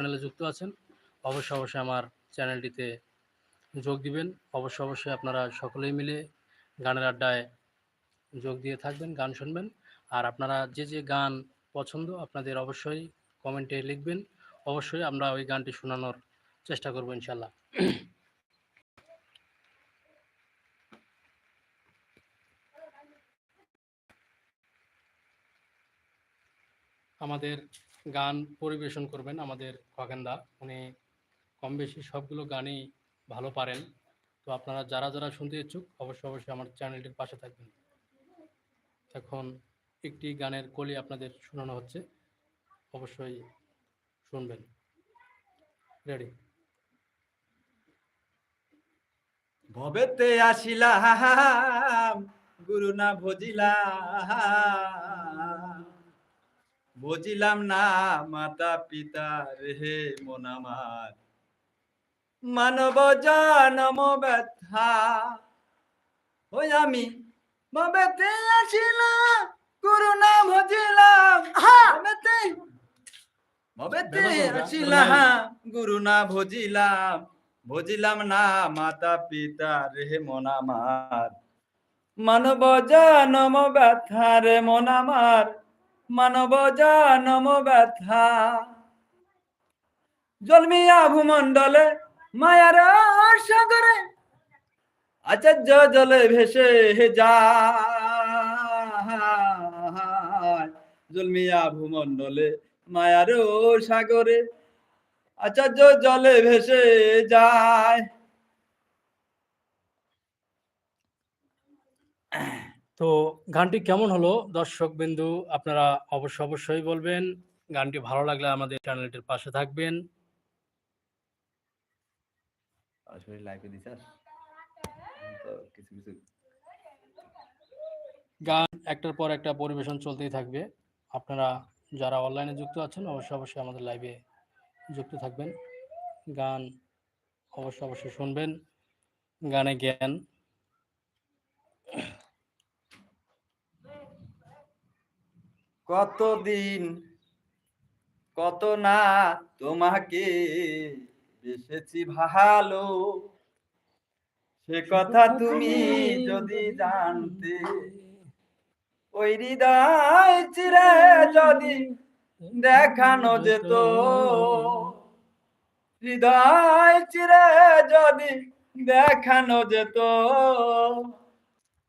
চ্যানেলে যুক্ত আছেন, অবশ্যই অবশ্যই আমার চ্যানেলটিতে যোগ দিবেন। অবশ্যই অবশ্যই আপনারা সকলেই মিলে গানের আড্ডায় যোগ দিয়ে থাকবেন, গান শুনবেন। আর আপনারা যে যে গান পছন্দ আপনাদের অবশ্যই কমেন্টে লিখবেন। অবশ্যই আমরা ওই গানটি শোনানোর চেষ্টা করব ইনশাল্লাহ আমাদের গান পরিবেশন করবেন আমাদের খগেন্দা। উনি কম বেশি সবগুলো গানই ভালো পারেন। তো আপনারা যারা যারা শুনতে ইচ্ছুক, অবশ্যই অবশ্যই আমার চ্যানেলটির পাশে থাকবেন। এখন একটি গানের কলি আপনাদের শোনানো হচ্ছে। অবশ্যই শুনবেন। রেডি ভবেতে আসিলাম, গুরু না ভজিলাম। বুঝিলাম না মাতা পিতা রে মন আমার। মানব জনম ব্যথা ওই আমি ভবেতে আসিলাম গুরু না ভজিলাম ভবেতে ভবেতে আসিলাম গুরু না ভজিলাম। বুঝিলাম না মাতা পিতা রে মন আমার। মানব জনম ব্যথা রে মন আমার। মানব জনম ব্যথা। জন্মিয়া ভূমণ্ডলে মায়ার সাগরে আচার্য জলে ভেসে যায়। জন্মিয়া ভূমণ্ডলে মায়ার সাগরে আচার্য জলে ভেসে যায়। তো গানটি কেমন হলো? দর্শক বিন্দু আপনারা অবশ্যই অবশ্যই বলবেন গানটি ভালো লাগলে আমাদের চ্যানেলটির পাশে থাকবেন। সরাসরি লাইভে দিছাস কিছু কিছু। গান একটার পর একটা পরিবেশন চলতেই থাকবে। আপনারা যারা অনলাইনে যুক্ত আছেন অবশ্যই অবশ্যই আমাদের লাইভে যুক্ত থাকবেন। গান অবশ্যই অবশ্যই শুনবেন। গানে জ্ঞান। কতদিন কত না তোমাকে বেসেছি ভালো। সে কথা তুমি যদি জানতে ওই হৃদয় চিরে যদি দেখানো যেত। হৃদয় চিরে যদি দেখানো যেত।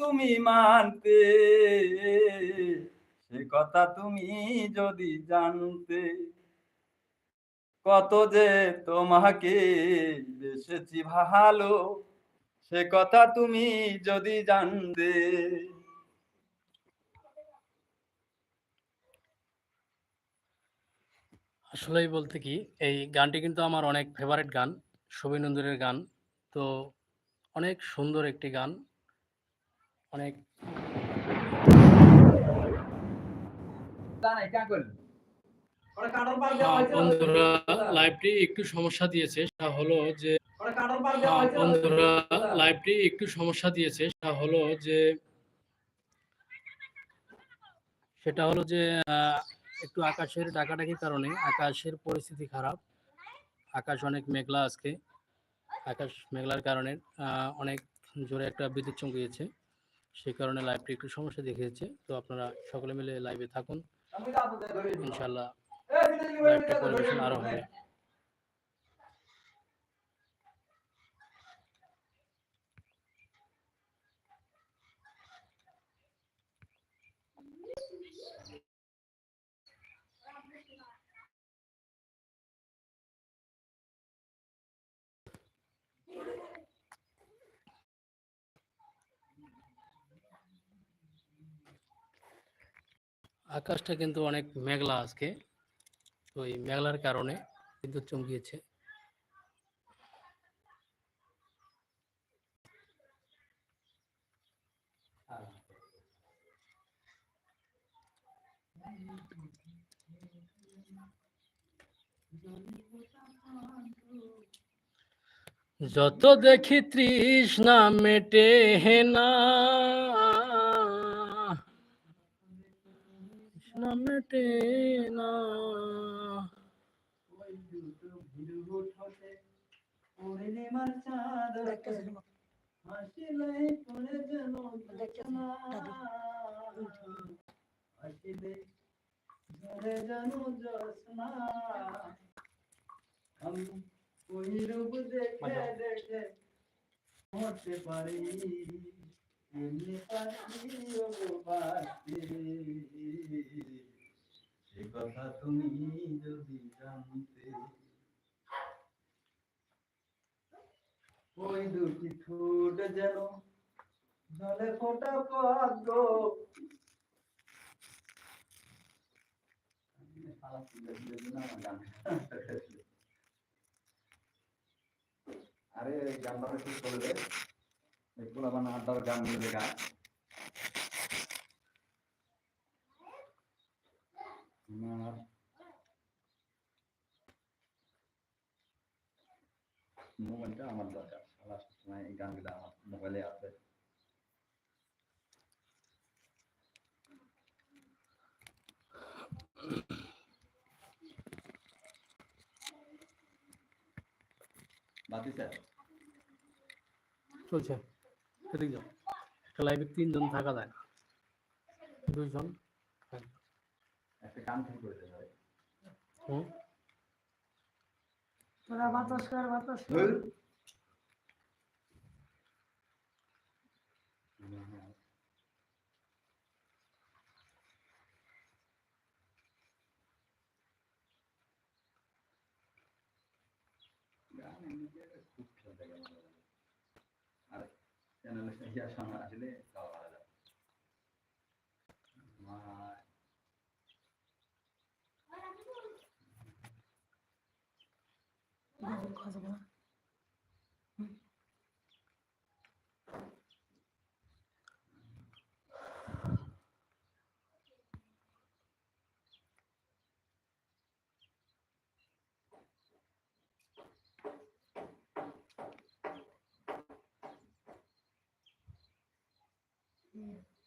তুমি মানতে, সে কথা তুমি যদি জানতে, কত যে তোমাকে বেসেছি ভালো, সে কথা তুমি যদি জানতে। আসলেই বলতে কি, এই গানটি কিন্তু আমার অনেক ফেভারিট গান শুভিনন্দনের গান। তো অনেক সুন্দর একটি গান। অনেক। বন্ধুরা লাইভটি একটু সমস্যা দিয়েছে সেটা হলো যে বন্ধুরা লাইভটি একটু সমস্যা দিয়েছে সেটা হলো যে সেটা হলো যে একটু আকাশের ডাকাডাকির কারণে আকাশের পরিস্থিতি খারাপ। আকাশ অনেক মেঘলা আজকে। আকাশ মেঘলার কারণে আহ, অনেক জোরে একটা বিদ্যুৎ চমকিয়েছে। সেই কারণে লাইভটি একটু সমস্যা দেখিয়েছে। তো আপনারা সকলে মিলে লাইভে থাকুন। ইনশাল্লাহ লাইভটা পরিবেশন আরও হবে। আকাশটা কিন্তু অনেক মেঘলা আজকে। তো এই মেঘলার কারণে কিন্তু চমকিয়েছে। যত দেখি তৃষ্ণা মেটে না আমি ওই রূপ দেখে দেখে হতে পারি। সে কথা তুমি যদি জানতে, ওই দুটি ঠোঁট যেন জলে ফোটা পদ্ম। আরে গানটা ঠিক করে দে এগুলো আমার আড্ডার গান মিলে গান আমার মোবাইলটা আমার দরকার সারা সময় এই গানগুলো আমার মোবাইলে আছে বাতি স্যার চলছে এদিকে যাও। একটা লাইভে তিনজন থাকা যায়। না দুইজন একটা ঠিক করে হুম। তোরা বাতাস কর বাতাস খুব আর চ্যানেলে ইয়া সামনে আসলে গাওয়া ভালো লাগে মা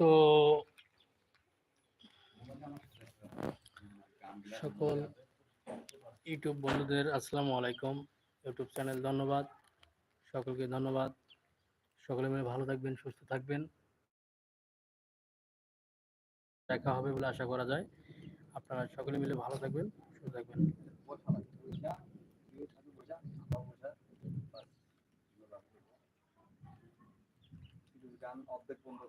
তো সকল ইউটিউব বন্ধুদের আসসালামু আলাইকুম। ইউটিউব চ্যানেল ধন্যবাদ। সকলকে ধন্যবাদ। সকলে মিলে ভালো থাকবেন, সুস্থ থাকবেন। দেখা হবে বলে আশা করা যায়। আপনারা সকলে মিলে ভালো থাকবেন, সুস্থ থাকবেন। গান অর্ধেক বন্ধ